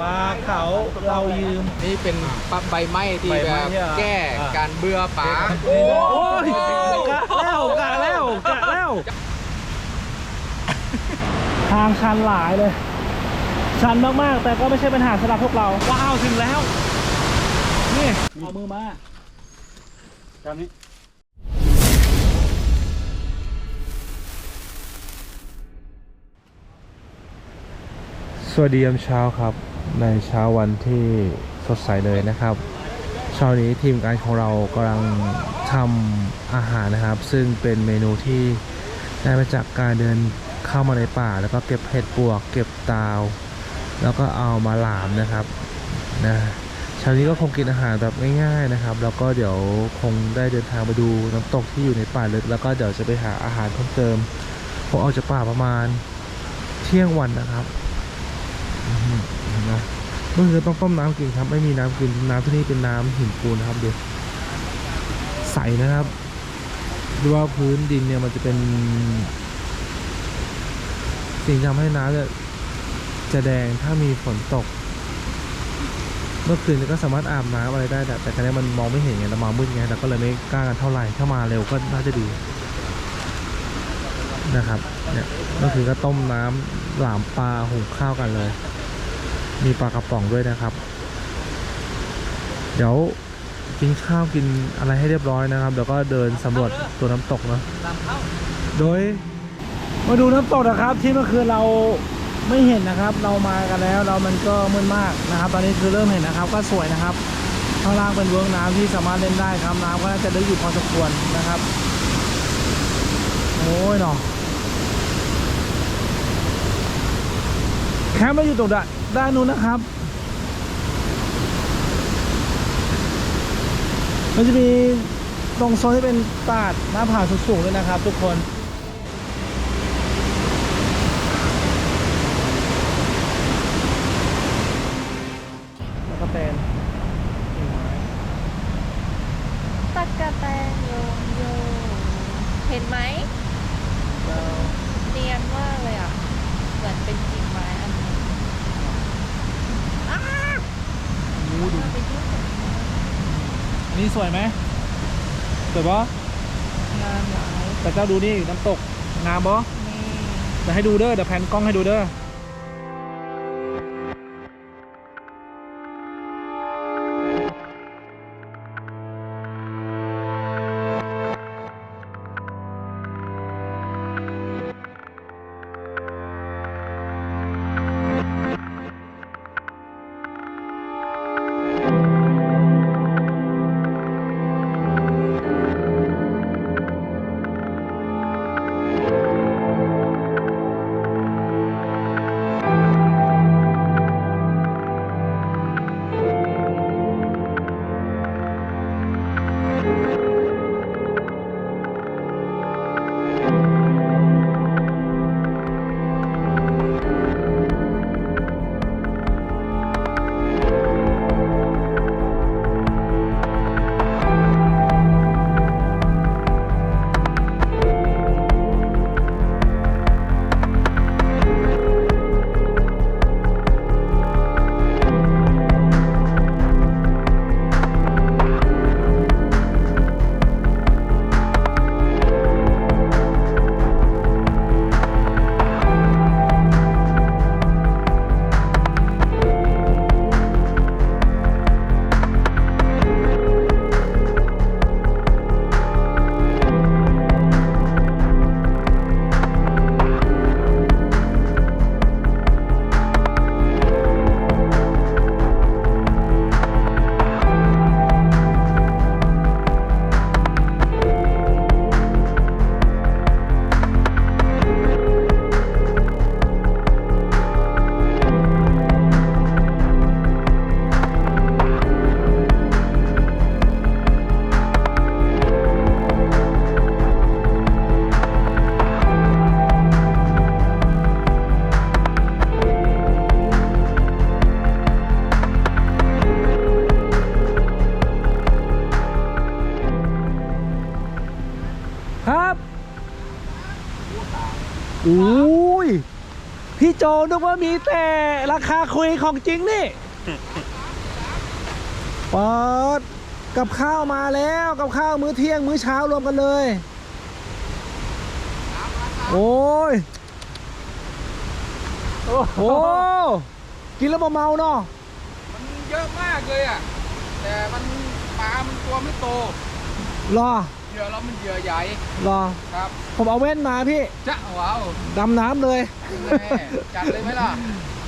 ปลาเขาเรายืม นี่เป็นปะใบไม้ที่ใบแบไม้บเนี่ยแก้อ่าการเบื่อป่าโอ้ยกะแล้วกะแล้วกะแล้ว ทางชันหลายเลย ชันมาก ๆ แต่ก็ไม่ใช่ปัญหาสำหรับพวกเรา ว้าวถึงแล้ว นี่ เอามือมาตามนี้ สวัสดียามเช้าครับ ในเช้าวันที่สดใสเลยนะครับเช้านี้ทีมงานของเรากำลังทำอาหารนะครับ ซึ่งเป็นเมนูที่ได้มาจากการเดินเข้ามาในป่า แล้วก็เก็บเห็ดปวก เก็บตาว แล้วก็เอามาหลามนะครับนะเช้านี้ก็คงกินอาหารแบบง่ายๆนะครับ แล้วก็เดี๋ยวคงได้เดินทางไปดูน้ำตกที่อยู่ในป่าลึก แล้วก็เดี๋ยวจะไปหาอาหารเพิ่มเติมผมออกจากป่าประมาณเที่ยงวันนะครับ นไหมเมื่อคืนต้องต้มน้ำกินครับ ไม่มีน้ำกินน้ำที่นี่เป็นน้ำหินปูนนะครับเดี๋ยวใสนะครับดูว่าพื้นดินเนี่ยมันจะเป็น สิ่งที่ทำให้น้ำเนี่ยจะแดงถ้ามีฝนตก เมื่อคืนก็สามารถอาบน้ำอะไรได้ แต่แต่ครั้นี้มันมองไม่เห็นไงเรามามืดไงเราก็เลยไม่กล้ากันเท่าไหร่ถ้ามาเร็วก็น่าจะดีนะครับเนี่ยเมื่อคืนก็ต้มน้ำหลามปลาหุงข้าวกันเลย มีปลากระป๋องด้วยนะครับ เดี๋ยวกินข้าวกินอะไรให้เรียบร้อยนะครับเดี๋ยวก็เดินสำรวจตัวน้ำตกนะโดยมาดูน้ำตกนะครับ ที่เมื่อคืนเราไม่เห็นนะครับ เรามากันแล้วเรามันก็มืดมากนะครับ ตอนนี้คือเริ่มเห็นนะครับ ก็สวยนะครับข้างล่างเป็นเวิร์กน้ำที่สามารถเล่นได้ครับน้ำก็น่าจะลึกอยู่พอสมควรนะครับ โอ้ยเนาะ แคมป์เราอยู่ตรงด้านด้านนู้นนะครับ มันจะมีตรงโซนที่เป็นตาดหน้าผาสูงๆด้วยนะครับ ทุกคน นนี้สวยไหมสวยปะงานหลายแต่เจ้าดูนี่น้ำตกงามปะนี่เดี๋ยวให้ดูเด้อเดี๋ยวแพนกล้องให้ดูเด้อ พี่โจนึกว่ามีแต่ราคาคุยของจริงนี่ปอดกับข้าวมาแล้วกับข้าวมื้อเที่ยงมื้อเช้ารวมกันเลย โอ้ยโอ้โอ้กินแล้วบ่เมาเนาะมันเยอะมากเลยอะ แต่มันปลามันตัวไม่โตรอ เหยื่อเรามันเหยื่อใหญ่รอครับผมเอาแว่นมาพี่จะว้าวดำน้ำเลยแม่จัดเลยไหมล่ะ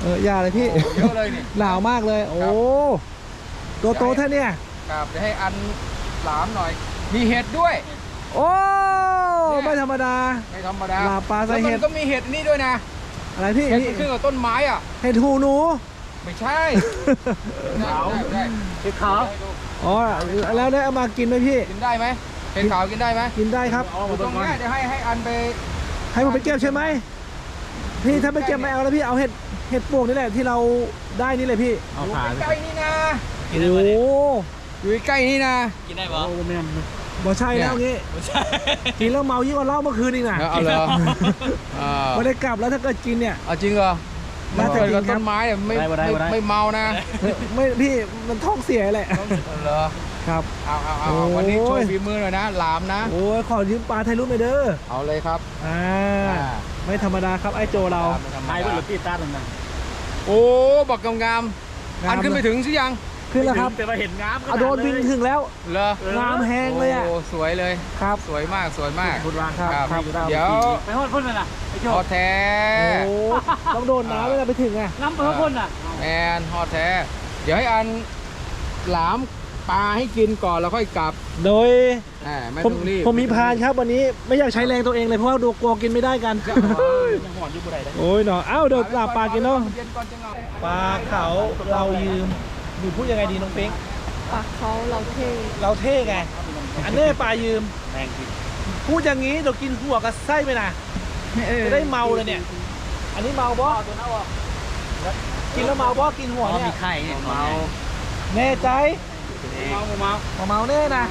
เอออย่าเลยพี่โอ้เยอะเลยนี่ หนาวมากเลย โอ้ครับ ตัวโตแท่เนี่ย ครับเดี๋ยวให้อันหลามหน่อย มีเห็ดด้วย โอ้เนี่ย ไม่ธรรมดา ไม่ธรรมดาหลามปลาใส่แล้วเห็มัดนก็มีเห็ดนี่ด้วยนะอะไรพี่เห็ดนี่มันขึ้นกับต้นไม้อะ เห็ดหูหนู ไม่ใช่ ได้ได้ได้เห็ดขาว อ๋อแล้วได้เอามากินไหมพี่กินได้ไหม เห็ดขาวกินได้ไหมกินได้ครับอยู่ตรงเนี้ยเดี๋ยวให้ให้อันไปให้ผมไปเก็บใช่ไหมพี่ถ้าไปเก็บไม่เอาแล้วพี่เอาเห็ดเห็ดปวกนี่แหละที่เราได้นี่เลยพี่อยู่ใกล้ๆนี่นะโอ้โหอยู่ใกล้ๆนี่นะบ่ใช่แล้วงี้กินแล้วเมายิ่งกว่าเหล้าเมื่อคืนอีกนะเอาเลยอ่าไม่ได้กลับแล้วถ้าเกิดกินเนี่ยเอาจริงเหรอน่าจะเกิดจริกับงครัต้บนไม้เนี่ยไม่ได้บ่ได้ไม่บ่ได้ไม่เมานะไม่ไม่พี่มันท้องเสียแหละเหรอ ครับเอาเอาเอาโอ้ยวันนี้โชว์ฝีมือหน่อยนะหลามนะ โอ้ยขอยืมปลาไทยรุ่นไปเด้อเอาเลยครับอ่าอ่าไม่ธรรมดาครับไอ้โจเราไทยเป็นหรือตีตาตรงนั้นโอ้บอกงามๆอันขึ้นไปถึงสิยังขึ้นแล้วครับแต่ว่าเห็นงามเอาโดนบินถึงแล้ว เหรองามแหงเลยอะโอ้สวยเลยครับ สวยมากสวยมาก คุณวางครับครับครับเดี๋ยว ไปฮอดพ่นน่ะไอ้โชฮอคแท้โอ้ต้องโดนน้ำเวลาไปถึงอะน้ำไปฮอดพ่นน่ะแมนฮอแท้ เดี๋ยวให้อันหลาม ปลาให้กินก่อนแล้วค่อยกลับโดยอ่าไม่ผมต้องรีบผมมีพานครับวันนี้ไม่อยากใช้แรงตัวเองเลยเพราะว่าดูกลัวกินไม่ได้กัน ยังหอนอยู่บ่ได้เลยโอ้ยเนาะเอ้าเดี๋ยวลาปลากินเนาะเย็นก่อนจะเอาปลาเขาเรายืมหนูพูดยังไงดีน้องปิ๊งปากเขาเราเท่เราเท่ไงอันนี้ปลายืม แรงจริงพูดอย่างนี้เดี๋ยวกินหัวกับไส้ไปนะจะได้เมาเลยเนี่ย อันนี้เมาบ่กินแล้วเมาบ่กินหัวเนี่ยมีไข่เนี่ยเมาแน่ใจ เมาเมามาเมาแน่นะ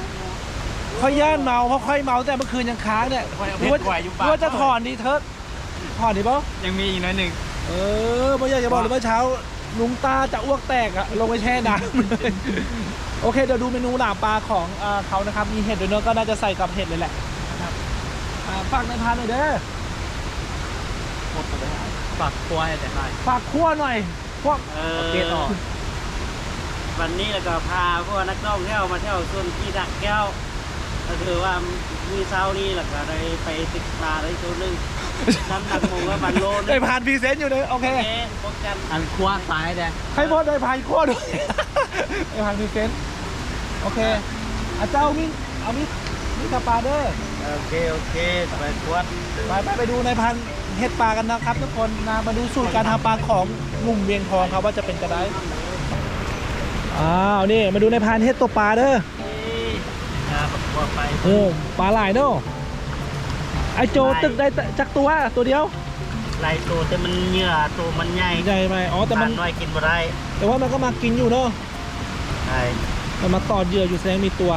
ค่อยย่านเมาเพราะค่อยเมาแต่เมื่อคืนยังค้างเนี่ยค่อยเอาหรือว่าเพชรไว้อยู่หปากรือว่าจะถอนดีเทิร์ดถอนดีป่ะยังมีอีกน้อยหนึ่งเออไม่อยากจะบอกเลยว่าเช้าลุงตาจะอ้วกแตกอะลงไปแช่น้ำเลยโอเคเดี๋ยวดูเมนูหลามปลาของเอ่อเขานะครับ มีเห็ดด้วยเนอะก็น่าจะใส่กับเห็ดเลยแหละนะครับอ่าฝากในพานหน่อยเด้อหมดเลยปากตัวให้แต่ได้ฝากคั่วหน่อยพวกเอโอเคต่อ วันนี้เราก็พาพวกนักท่องเที่ยวมาเที่ยวส่วนที่ดักแก้ว ก็คือว่ามีเช้านี้เราก็ได้ไปติดปลาได้ตัวหนึงน้ำหนักหมูก็มันโลนึได้งผ่านพรีเซนต์อยู่เลยโอเค เอ๊ะพบกันอันคว้าตายแต่ให้พอได้ผ่านคั่วด้วย ได้ผ่านพรีเซนต์โอเคอาเจ้ามิเอามิมิกับปลาเด้อโอเคโอเคไปควัดไปไปไปดูในพันธุ์เห็ดปลากันนะครับทุกคนนะมาดูสูตรการทำปลาของหนุ่มเวียงทองครับว่าจะเป็นกระได อ้าวนี่มาดูในพันธุ์เห็ดตัวปลาเด้อนี่นะบักบัวไปโอ้ปลาหลายเนาะไอโจตึกได้จักตัวตัวเดียวไล่ตัวแต่มันเหยื่อตัวมันใหญ่ใหญ่ไหมอ๋อแต่มันน้อยกินบ่ได้แต่ว่ามันก็มากินอยู่เนาะใช่มันมาตอดเหยื่ออยู่แสดงมีตัว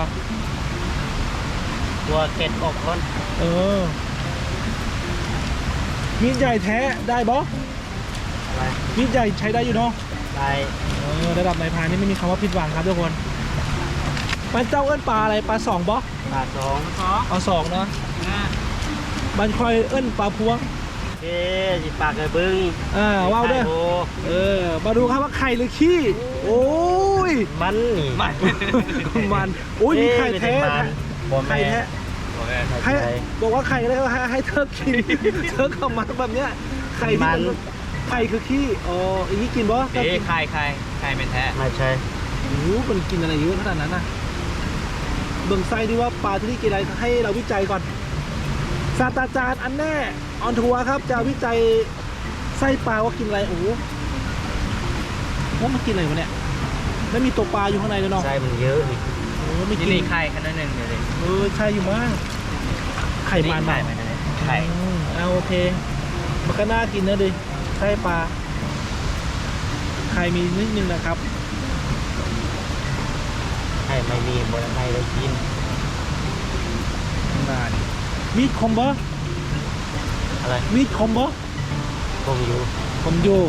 ตัวเก็ดออกร้อนเออมีดใหญ่แท้ได้บออะไรมีดใหญ่ใช้ได้อยู่เนาะ ไล่เออระดับนายพรานนี่ไม่มีคำว่าผิดหวังครับทุกคน มันเจ้าเอิ้นปลาอะไรปลาสองบอปลาสองเอาสองเนาะมันคอยเอิ้นปลาพวงโอเคสิปากเลยบึ้งอ่าว้าวเด้อไข่โบเออมาดูครับว่าไข่หรือขี้โอ้ยมันนี่มันโอ้ยมีไข่แท้เอ๊ะนะบ่ไข่แม่แท้ไข่ให้บอกว่าไข่แล้วให้ให้เทิร์กกินเทิร์กกับมันแบบเนี้ยไข่ที่มัมันนไข่คือขี้อ๋ออย่างนี้กินบ่ก็เอ๊ะกินไข่ไข่ไข่เป็นแท้ไม่ใช่โอ้โหมันกินอะไรเยอะขนาดนั้นน่ะเบิ่งไส้ดีว่าปลาที่นี่กินอะไรให้เราวิจัยก่อนศาสตราจารย์อันแน่ออนทัวร์ครับ จะวิจัยไส้ปลาว่ากินอะไรโอ้โหว่ามันกินอะไรวะเนี่ยไม่มีตัวปลาอยู่ข้างในเลยเนาะไส้มันเยอะนี่โอ้ไม่นี่กินนี่ไข่แค่นั้นหนึ่งเดี๋ยวดิเออใช่อยู่มากไข่มันไข่ไหมนะไข่อืมเอาโอเคมันก็น่ากินนะดิไส้ปลาไข่มีนิดนึงนะครับไข่ไม่มีบ่ได้ได้กินนานมีดคมบ่อะไรมีดคมบ่คงอยู่โผมอยู่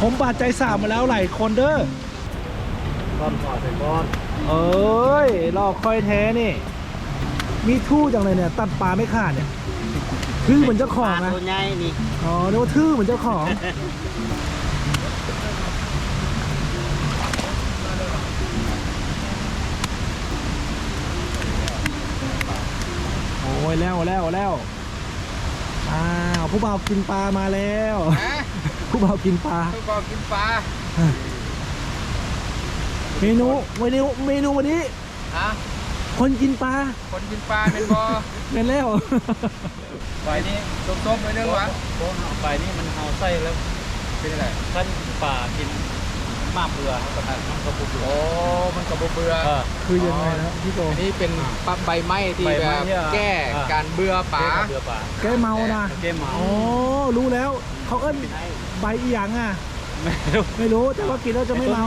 ผมบาดใจสามมาแล้วหลายคนเด้อก้อนขอดใส่ก้อนเอ้ยรอคอยแท้นี่ มีทู่จังเลยเนี่ย ตัดปลาไม่ขาดเนี่ย ทื่อเหมือนเจ้าของปลานะ ตัวใหญ่นี่ อ๋อนึกว่าทื่อเหมือนเจ้าของ โอ้ยแล้วแล้วแล้วอ้าวผู้บ่าวกินปลามาแล้ว ฮะผู้บ่าวกินปลาต้องบอกกินปลาเมนูเมนูเมนูวันนี้ฮะ คนกินปลาคนกินปลาเป็นบอเป็นแล้วไฟนี้ต้มๆไปนึงวะโค้งเอาไปนี่มันเอาไส้แล้วเป็นอะไรท่านป่ากินมากเบื่อครับประธานมันก็ปุบเบื่อโอ้มันกระเบื่อเออคือยังไงนะพี่โตอันนี้เป็นปั๊บใบไม้ที่ใบแบไม้บเนี่ยแก้อ่าการเบื่อป่าเบื่อป่าแกเมานะเกมเมาอ๋อรู้แล้วเขาเอิ้นใบอีหยังอะไม่รู้ไม่รู้แต่ว่ากินแล้วจะไม่เมา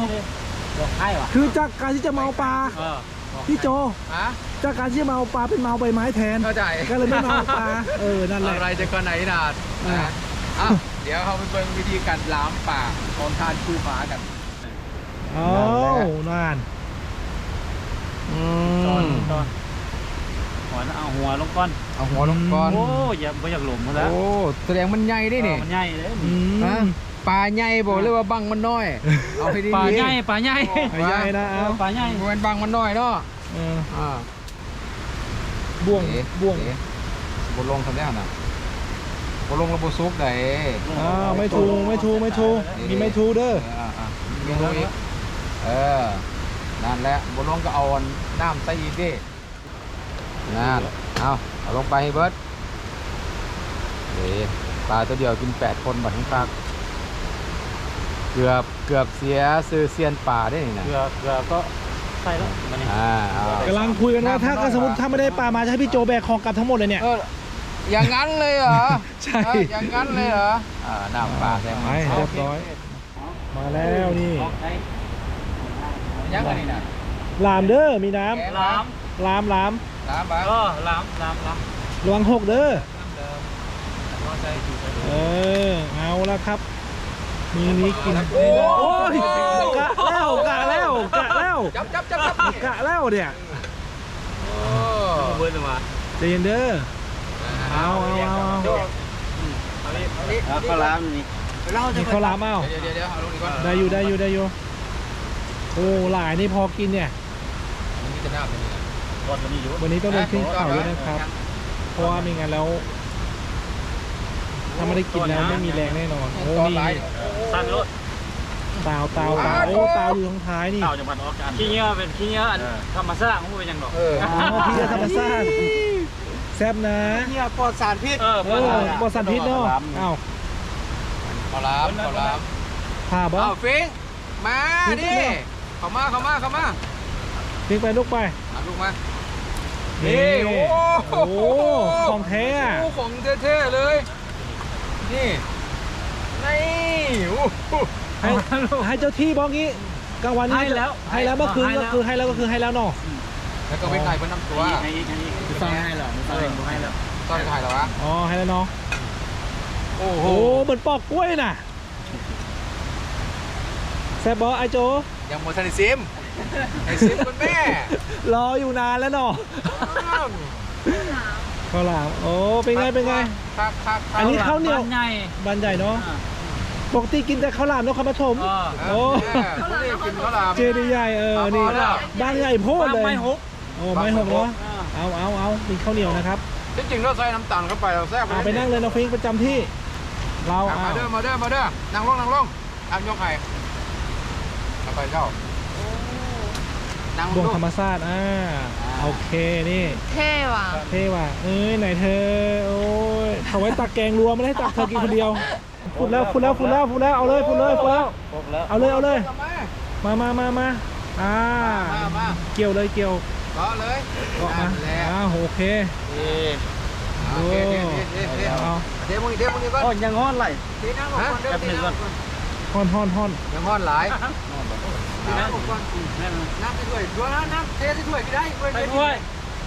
บอกให้วะคือจากการที่จะเมาปลาเออบอกให้ พี่โจฮะจากการที่จะเมาปลาเป็นเมาใบไม้แทนเข้าใจก็เลยไม่เมาปลาเออนั่นแหละอะไรจะก็ไหนนาดอ่านะอะเดี๋ยวเขาไปเบิ่งวิธีการล้างป่าของทานคูหมากันอ๋อนั่นอืตอนมตอนหัวน่ะเอาหัวลงก้อนเอาหัวลงก่อนโอ้ยอย่าไม่อยากหลงมาแล้วโอ้แสดงมันใหญ่ดินี่มันใหญ่เลยอืมฮะปลาใหญ่บอกเลยว่าบังมันน้อยเอาให้ดีๆป่าใหญ่ป่าใหญ่ไม่ใหญ่นะเอเอาอป่าใหญ่มันบังมันน้อยเนาะ เอออ่าบ่วงเอ๊ะบ่วงเอ๊ะบนลงทำได้หรอนะบนลงระบบซุกได้อ้าวไม่ถูกไม่ถูกไม่ถูกมีไม่ถูกเด้อเอออะมีลงอีกเออนั่นแหละบนลงก็เอาน้ำใส่อีกดินั่นเอาเอาลงไปให้เบิร์ดเอ๊ะปลาตัวเดียวกินแปดคนบัดทั้งปากเกือบเกือบเสียซื้อเซียนป่าได้นี่นะเกลือเกลือก็ ใส่แล้วมันนี่อ่าเอากำลังคุยกันว่าถ้าก็สมมติถ้าไม่ได้ปลามาจะให้พี่โจแบกของกลับทั้งหมดเลยเนี่ย เอออย่างนั้นเลยเหรอใช่ เอออย่างนั้นเลยเหรออ่าน้ำปลาแซงไปเรียบร้อย มาแล้วนี่ยังไงนี่นะลามเด้อมีน้ล้ามำลามลามน้ำปลาก็ล้ามล้ามล้ามระวังหกเด้อ เดิมรอใจอยู่เออ เอาละครับ มีนี้กินโอ้ยกะแล้วกะแล้วกะแล้วจับจับจับจับกะแล้วเนี่ยโอ้เบิร์นมาใจเย็นเด้อเอาเอาเอาเอาแล้วก็ล้างนี่มีข้าวหลามเอาเดี๋ยวเดี๋ยวเดี๋ยวเอาลงดีก่อนได้อยู่ได้อยู่ได้อยู่โอ้หลายนี่พอกินเนี่ยมันมีแต่น้ำเป็นยังไงก้อนตัวนี้อยู่วันนี้ต้องเดินขึ้นเขาด้วยนะครับ เพราะว่าไม่งั้นแล้ว ถ้าไม่ได้กินแล้วไม่มีแรงแน่นอนโอ้ตอนนี่ไลฟ์สั้นรถตาวตาวตาวโอ้ตาวอยู่ทางท้ายนี่เต่าจะมันออกกันขี้เงี้ยเป็นขี้เงี้ยอันธรรมชาติของมันเป็นยังดอกเอออ๋อพี่จะธรรมชาติแซ่บนะเนี่ยปลอดสารพิษเออเออบอสันพิษเนาะเอ้าขอรับขอรับผ่าบอเอาฟิงมาฟิงดิเนี่ยเข้ามาเข้ามาเข้ามาพลิกไปลูกไปเอาลูกมานี่โอ้โอ้โหของแท้อะโอ้ของเท่ๆเลย นี่นี่โอ้โหให้ให้เจ้าที่บอกงี้กลางวันนี้ให้แล้วให้แล้วเมื่อคืนให้แล้ก็ว คือให้แล้วก็คือให้แล้วเนาะแล้วก็เว้นไทยเป็นน้ำตัวให้อีกให้อีกต้องให้เหรอต้องให้ต้องให้แล้วตอนถ่ายเหรอวะอ๋อให้แล้วเนาะโอ้โหโอ้เหมือนปอกกล้วยน่ะแซ่บบอไอโจ ยังโมทันได้ซิมไอซิมคุณแม่รออยู่นานแล้วเนาะ ข้าวหลามโอ้เป็นไงเป็นไง ครับครับครับอันนี้ข้าวเหนียวบ้ใหญ่บานใหญ่เนาะปกติกินแต่ข้าวหลามนครปฐมเออโอ้เขาเรียกกินข้าวหลาม เจดีย์ใหญ่เออนี่เอาแล้วบ้านใหญ่โพดเลยไม่หกโอ้ไม่หกเนาะเอาเอาเอามีข้าวเหนียวนะครับจริงๆเราใส่น้ำตาลเข้าไปเราแซ่บเอาไปนั่งเลยน้องฟิงประจำที่ เราเอาเอามาเด้อมาเด้อมาเด้อนั่งลงนั่งลงนั่งยกไข่เอาไปเจ้า นั่งดวงลธรงรมชาติอ่าโอเคนี่เท่ว่ะเท่ว่ะเอ้ยไหนเธอโอ้ยเขาไว้ตักแกงรวมไม่ได้ตักเธอกินคนเดียวพูดแล้วพูดแล้วพูดแล้วพูดแล้วเอาเลยพูดเลยพูดแล้วหกแล้วเอาเลยเอาเลยมามามามามาอ่ามามาเกี่ยวเลยเกี่ยวเกาะเลยเกาะมานั่นแหละอ่าโอเคโอเคโอเคโอเคโอเคเอาเดี๋ยวมึงเดี๋ยวมึงก่อนโอ้ยังงอนไหลตีนั่งลงก่อนเดี๋ยวแป๊บหนึ่งก่อนท่อนท่อนท่อนยังงอนหลายตี นั่งลงก่อนแม่นน้ำไปด้วยด้วยนะน้ำเทใส่ถ้วยกี่ได้ถ้วยไปเดียวด้วย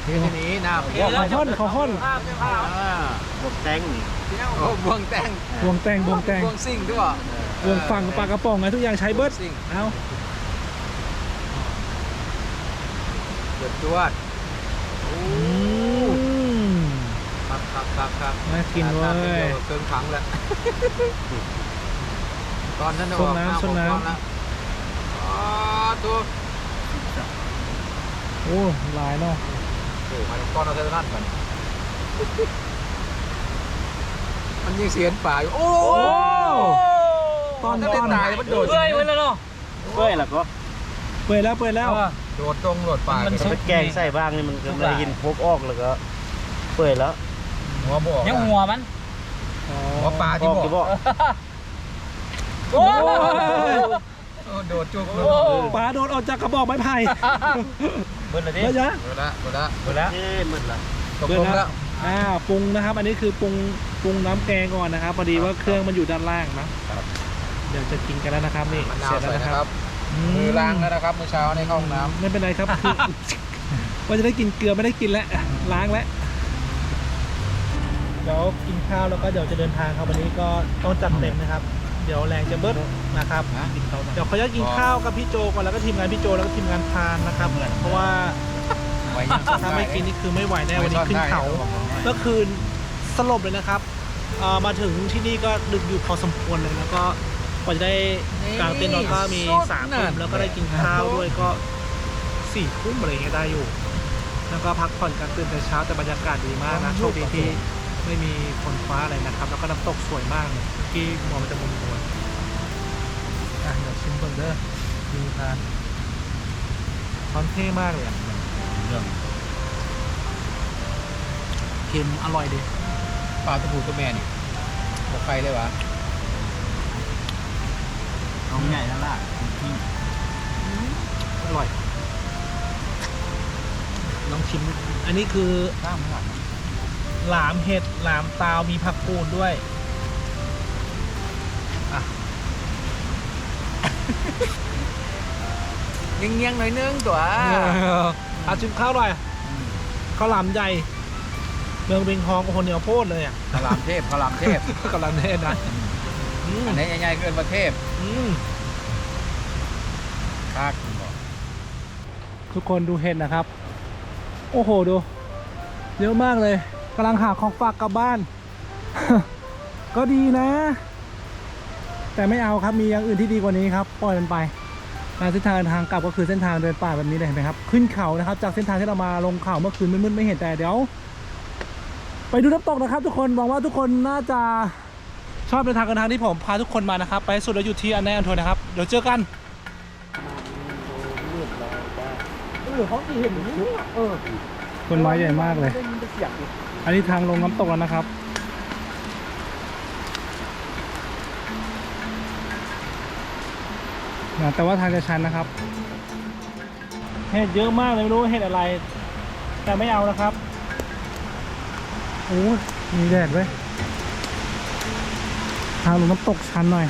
ที่นี้น้ำขอห้อนขอห้อนอ่าบกแตงบวงแตงบวงแตงบวงแตงบวงซิ่งด้วยบวงฝั่งปลากระป๋องไงทุกอย่างใช้เบิร์ดเอาเดือดจวดครับครับครับครับน่ากินเว้ยเครื่องขังแล้วตอนนั้นส้มน้ำส้มน้ำ ตัวโอ้หลายเนาะโอ้มาก้อนเอาเท่านั้นก่อนมันยิงเสียนป่าอยู่ โอ้ตอนถ้าตได้อนตายมันโดดเฮ้ยเว้ยแล้วเนาะเปื่อยแล้วก็เปิดแล้วเปิดแล้วโดดตรงโดดป่ามันเลยสุไปดแกงใส่บ้างนี่มันก็ได้ยินพกออกแล้วก็เปื่อยแล้วหัวบวกยังหัวมันหัวปลาอที่อกบอกจะบอกโอ้ โอ้ยเออโดดจุกเลยปลาโดนออกจากกระบอกไม้ไผ่เบิ้ลเลยดิเยอะแยะหมดละหมดละเบิ้ลแล้วเอ๊ะมึนละตกลงแล้วอ่าปรุงนะครับ อันนี้คือปรุงปรุงน้ำแกงก่อนนะครับพอดีว่าเครื่องมันอยู่ด้านล่างนะเดี๋ยวจะกินกันแล้วนะครับนี่มะนาเสร็วจแล้วใส่นะนะคครัรับบมือล้างแล้วนะครับเมื่อเช้าในเข้าห้องน้ำไม่เป็นไรครับคือว่าจะได้กินเกลือไม่ได้กินแล้วล้างแล้วเดี๋ยวกินข้าวแล้วก็เดี๋ยวจะเดินทางครับวันนี้ก็ต้องจัดเต็มนะครับ เดี๋ยวแรงจะเบิดนะครับเดี๋ยวขออนุญาตกินข้าวกับพี่โจก่อนแล้วก็ทีมงานพี่โจแล้วก็ทีมงานทานนะครับเพราะว่าไว้ยังถ้าไม่กินนี่คือไม่ไหวแน่วันนี้ขึ้นเขาเมื่อคืนสลบเลยนะครับเอ่อมาถึงที่นี่ก็ดึกอยู่พอสมควรเลยแล้วก็กว่าจะได้กลางเต็นท์นอนก็มีสามทุ่มแล้วก็ได้กินข้าวด้วยก็สี่ทุ่มอะไรอย่างเงี้ยได้อยู่ แล้วก็พักผ่อนกันตื่นแต่เช้าแต่บรรยากาศดีมากนะโชคดีที่ไม่มีฝนฟ้าอะไรนะครับ แล้วก็น้ำตกสวยมากเลยที่มองมันจะมุมมนอะเดี๋ยว ชิมเบอร์เดอร์ดูทานคอนเท่มากเลยอะเค็มอร่อยดีปลาตะปูตัวแม่นี่บอกใครเลยวะน้องใหญ่นั่นล่ะอร่อยลองชิม อันนี้คือ ข้ามหลังหลามเห็ดหลามตาวมีผักกูดด้วย เงี้ยงๆหน่อยนึงตัวอาชิมข้าวหน่อยข้าวหลามใหญ่เมืองเบงทองกับคนเหนียวโพดเลยอะขลามเทพขลามเทพกำลังเทศนะอืมอันนี้ใหญ่ๆเกินประเทศอืมคากบอกทุกคนดูเห็ดนะครับ โอ้โหดู เยอะมากเลยกำลังหาของฝากกลับบ้าน ก็ดีนะ แต่ไม่เอาครับมีอย่างอื่นที่ดีกว่านี้ครับปล่อยมันไปเส้นทางเดินทางกลับก็คือเส้นทางเดินป่าแบบนี้เลยเห็นไหมครับขึ้นเขานะครับ จากเส้นทางที่เรามาลงเขาเมื่อคืนมืดๆไม่เห็นแต่เดี๋ยว ไปดูน้ำตกนะครับ ทุกคนหวังว่าทุกคนน่าจะชอบในทางกันทางที่ผมพาทุกคนมานะครับ ไปสุดแล้วอยู่ที่อันแนอันโทนนะครับเดี๋ยวเจอกันเออเขาเห็นเออต้นไม้ใหญ่มากเลย อันนี้ทางลงน้ำตกแล้วนะครับ นะแต่ว่าทางจะชันนะครับ เห็ดเยอะมากเลยไม่รู้เห็ดอะไร แต่ไม่เอานะครับโอ้ยมีแดดไว้ยทางลงน้ำตกชันหน่อย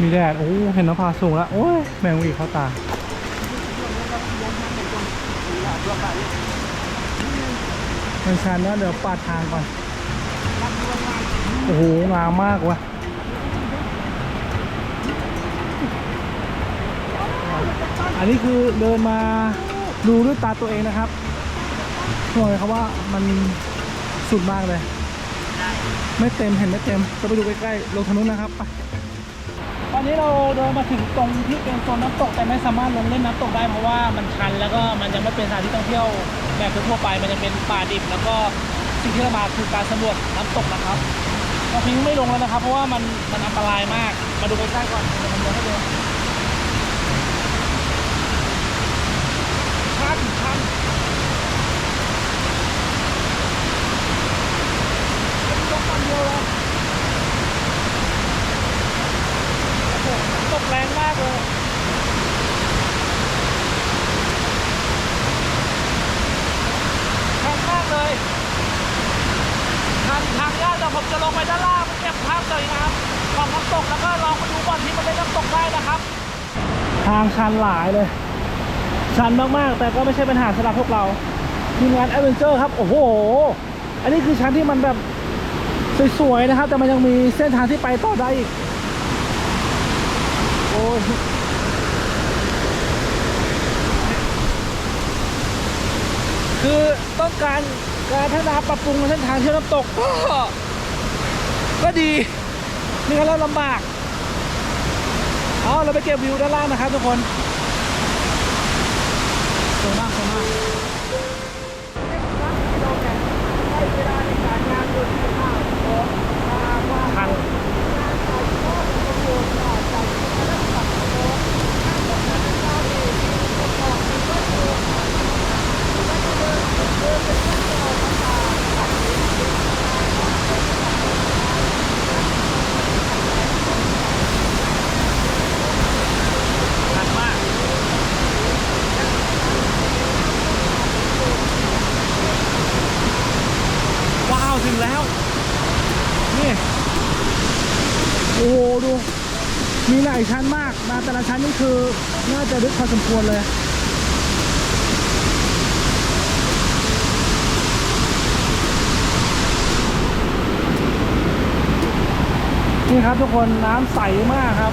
มีแดดโอ้เห็นน้ำผาสูงแล้วโอ้ยแมงวีเข้าตามันชันนะเดี๋ยวปาดทางก่อน โอ้โหงามมากว่ะ อันนี้คือเดินมาดูด้วยตาตัวเองนะครับบอกเลยครับว่ามันสุดมากเลย ไม่เต็มเห็นไม่เต็มจะไปดูใกล้ๆลงทางนู้นนะครับไปตอนนี้เราเดินมาถึงตรงที่เป็นโซนน้ำตกแต่ไม่สามารถลงเล่นน้ำตกได้เพราะว่ามันชันแล้วก็มันยังไม่เป็นสถานที่ท่องเที่ยวแบบทั่วไป มันจะเป็นป่าดิบ แล้วก็สิ่งที่เรามาคือการสำรวจน้ำตกนะครับเราพิงไม่ลงแล้วนะครับ เพราะว่ามันมันอันตรายมากมาดูใกล้ๆก่อนเดี๋ยวผมเดินให้ดู ชันชันเป็นตกกันเดียวเลยโอ้โหตกแรงมากเลยชันมากเลยทางทางยากแต่ผมจะลงไปด้านล่างไปเก็บภาพสวยงามของน้ำตกแล้วก็ลองไปดูบอลที่มันเล่นน้ำตกได้นะครับ ทาง ชันหลายเลย ชันมากๆ แต่ก็ไม่ใช่ปัญหาสำหรับพวกเราทีมงานแอดเวนเจอร์ครับ โอ้โห อันนี้คือชั้นที่มันแบบสวยๆนะครับ แต่มันยังมีเส้นทางที่ไปต่อได้อีก โอ้ยคือต้องการการพัฒนาปรับปรุงเส้นทางเที่ยวน้ำตกก็ก็ดีไม่งั้นเราลำบาก เอาเราไปเก็บวิวด้านล่างนะครับทุกคนสวยมากสวยมากทันทันมาก ว้าว ถึงแล้ว นี่ โอ้โห ดู มีหลายชั้นมากนะแต่ละชั้นนี่คือ น่าจะลึกพอสมควรเลยนี่ครับทุกคนน้ำใสมากครับ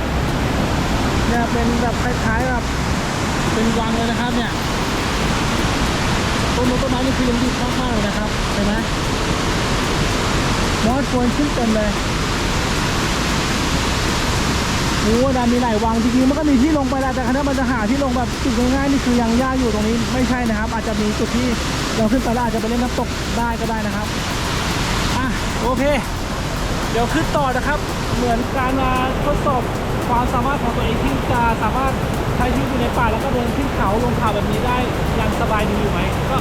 เนี่ยเป็นแบบคล้ายๆแบบเป็นวังเลยนะครับเนี่ยต้นมงต้นไม้นี่คือยังดีมากๆเลยนะครับเห็นไหม มอสควรขึ้นเต็มเลยโอ้ดามีหลายวังจริงๆมันก็มีที่ลงไปแล้วแต่คณะมันจะหาที่ลงแบบจุดง่ายๆนี่คือยังยากอยู่ตรงนี้ไม่ใช่นะครับ อาจจะมีจุดที่เราขึ้นไปแล้วอาจจะไปเล่นน้ำตกได้ก็ได้นะครับอะโอเค เดี๋ยวขึ้นต่อนะครับ เหมือนการมาทดสอบความสามารถของตัวเองที่จะสามารถใช้ชีวิตอยู่ในป่าแล้วก็เดินขึ้นเขาลงเขาแบบนี้ได้ยังสบายดีอยู่ไหมก็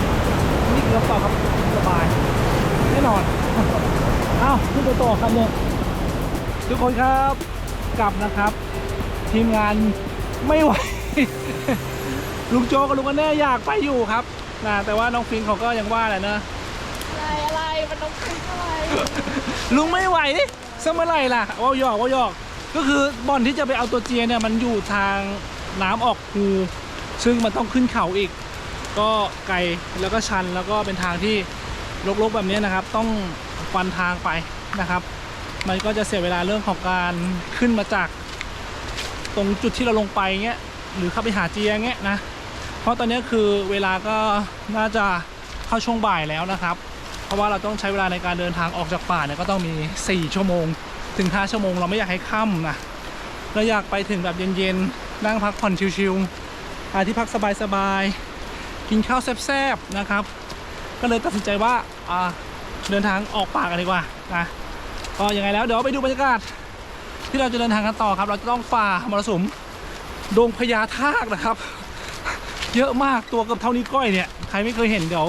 นี่คือคำตอบครับสบายแน่นอน อ้าขึ้นไปต่อครับเนี่ยทุกคนครับกลับนะครับ ทีมงานไม่ไหว ลุงโจกับลุงกันแน่อยากไปอยู่ครับนะแต่ว่าน้องฟิงเขาก็ยังว่าแหละเนอะอะไรอะไรมันต้องคุยอะไรลุงไม่ไหวสักเมื่อไหร่ล่ะว่าวหยอกว่าวหยอกก็คือบ่อนที่จะไปเอาตัวเจียเนี่ยมันอยู่ทางน้ำออกคูซึ่งมันต้องขึ้นเขาอีก ก็ไกลแล้วก็ชันแล้วก็เป็นทางที่ลกๆแบบนี้นะครับ ต้อง ฟันทางไปนะครับ มันก็จะเสียเวลาเรื่องของการขึ้นมาจาก ตรงจุดที่เราลงไปเงี้ยหรือเข้าไปหาเจียเงี้ยนะ เพราะตอนนี้คือเวลาก็น่าจะเข้าช่วงบ่ายแล้วนะครับ เพราะว่าเราต้องใช้เวลาในการเดินทางออกจากป่าเนี่ยก็ต้องมี 4 ชั่วโมง ถึง 5 ชั่วโมงเราไม่อยากให้ค่ำนะเราอยากไปถึงแบบเย็นๆนั่งพักผ่อนชิวๆหาที่พักสบายๆกินข้าวแซ่บๆนะครับ ก็เลยตัดสินใจว่าอ่า เดินทางออกป่ากันดีกว่านะก็ยังไงแล้วเดี๋ยวไปดูบรรยากาศ ที่เราจะเดินทางกันต่อครับ เราจะต้องฝ่ามรสุมดงพญาทากนะครับ เยอะมากตัวเกือบเท่านี้ก้อยเนี่ยใครไม่เคยเห็นเดี๋ยว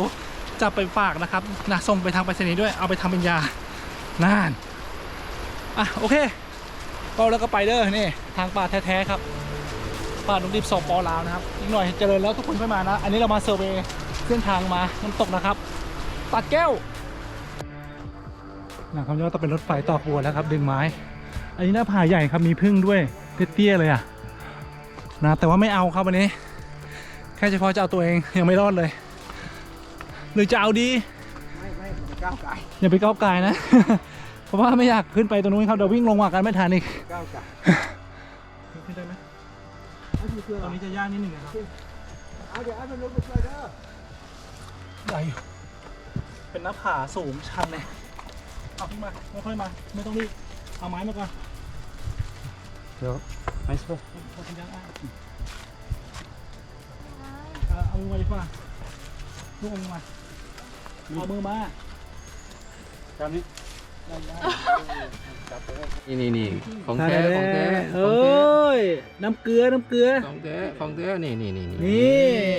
จะไปฝากนะครับนะส่งไปทางไปรษณีย์ด้วยเอาไปทำเป็นยาน่านอะโอเค ก็แล้วก็ไปเด้อนี่ทางป่าแท้ๆครับป่าดงดิบสอบปลาวนะครับอีกหน่อยเจริญแล้วทุกคนค่อยมานะ อันนี้เรามาเซอร์เวย์เส้นทางมาน้ำตกนะครับ ตัดแก้ว นังคำย่อต้องเป็นรถไฟต่อขบวนแล้วครับดึงไม้ อันนี้หน้าผาใหญ่ครับมีพึ่งด้วยเตี้ยๆเลยอะนะแต่ว่าไม่เอาครับวันนี้ แค่เฉพาะจะเอาตัวเองยังไม่รอดเลย หรือจะเอาดีไม่ไม่ก้าวไก่อย่าไปก้าวไกลนะ เพราะว่าไม่อยากขึ้นไปตรงนู้นครับเดี๋ยววิ่งลงมากันไม่ทันอีกก้าวไก่ขึ้นได้ไหมตอนนี้จะยากนิดหนึ่งนะครับเอาเดี๋ยวเอาไปลงไปช่วยเด้อได้อยู่เป็นหน้าผาสูงชันเลย เอาขึ้นมาไม่ค่อยมา ไม่ต้องรีบ เอาไม้มาก่อน เดี๋ยวไม่ช่วยเอาทียังอะเอาเอามือมาดีกว่าลูกเอามือมา เอามือมาจำนี้ได้ได้ นี่นี่นี่ของแท้ของแท้เอ้ยน้ำเกลือน้ำเกลือของแท้ของแท้นี่นี่นี่นี่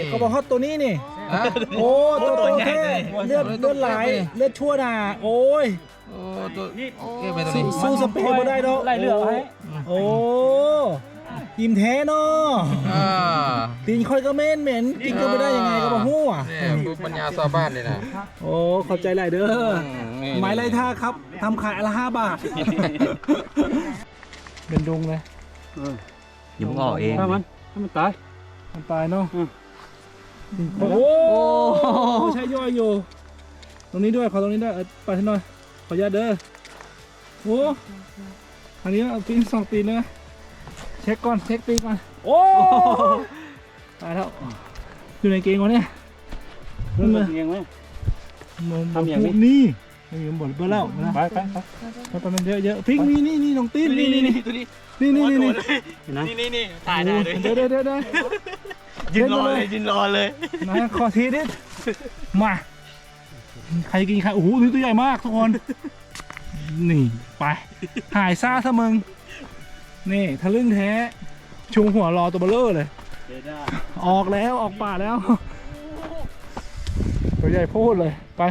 เขาบอกฮอตตัวนี้นี่อะโอ้ตัวโตแท้เลือดเลือดไหลเลือดชั่วน่ะโอ้ยโอ้ตัวโอเคไปตัวสู้นี้สู้สเปรย์มาได้เนาะไล่เลือดไว้โอ้ ยิ้มแท้เนาะอ่าตีนค่อยก็เหม็นเหม็นกินก็ไม่ได้ยังไงก็บอกหู้อะเนี่ยภูมิปัญญาชาวบ้านนี่นะโอ้ขอบใจหลายเด้อนี่ไม้ไล่ท่าครับทำขายอนละห้าบาท เป็นดงเลยยิ้มออกเองถ้ามันถ้ามันตายมันตายเนาะโอ้โหใช้ย่อยอยู่ ตรงนี้ด้วยขอตรงนี้ด้วยเออไปให้หน่อยขออนุญาตเด้อโอ้อันนี้เอาตีนสองตีนเลยนะ เช็คก่อนเช็คตีนก่อนโอ้ตายแล้วอยู่ในเกงวะเนี่ยเรื่องเองไหมมันทำอย่างนี้นี้นี่มันหมดไปแล้วนะไปไปไปไปไปมันเยอะเยอะพริกนี่นี่นี่น้องตีนนี่นี่นี่ตัวนี้นี่นี่นี่นี่เห็นไหมนี่นี่นี่ถ่ายได้เลยเดี๋ยวเดี๋ยวเดี๋ยวเดี๋ยวยืนรอเลยยืนรอเลยนะขอทีนิดมาใครกินใครโอ้โหนี่ตัวใหญ่มากทุกคนนี่ไปหายซ่าซะมึง นี่ทะลึ่งแท้ชุงหัวรอตัวเบลเลอร์เลย เดี๋ยวได้ออกแล้วออกป่าแล้ว ตัวใหญ่โพูดเลยไป